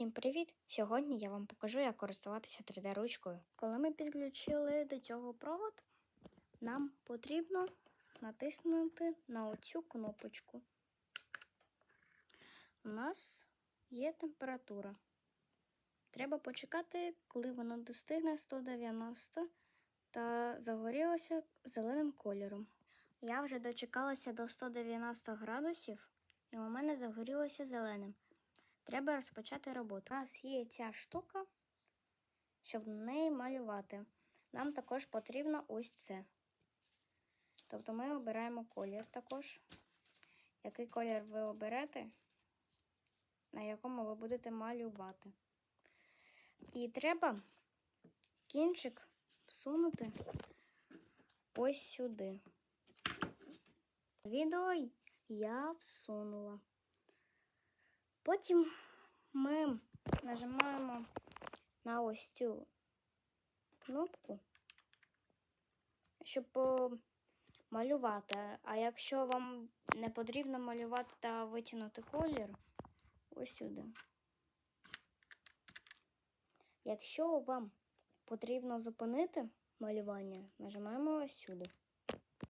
Усім привіт! Сьогодні я вам покажу, як користуватися 3D-ручкою. Коли ми підключили до цього провод, нам потрібно натиснути на оцю кнопочку. У нас є температура. Треба почекати, коли воно достигне 190 та загорілося зеленим кольором. Я вже дочекалася до 190 градусів, і у мене загорілося зеленим. Треба розпочати роботу. У нас є ця штука, щоб на неї малювати. Нам також потрібно ось це. Тобто ми обираємо колір також. Який колір ви оберете, на якому ви будете малювати. І треба кінчик всунути ось сюди. Відео я всунула. Потім ми нажимаємо на ось цю кнопку, щоб е, малювати. А якщо вам не потрібно малювати та витягнути колір, ось сюди. Якщо вам потрібно зупинити малювання, нажимаємо ось сюди.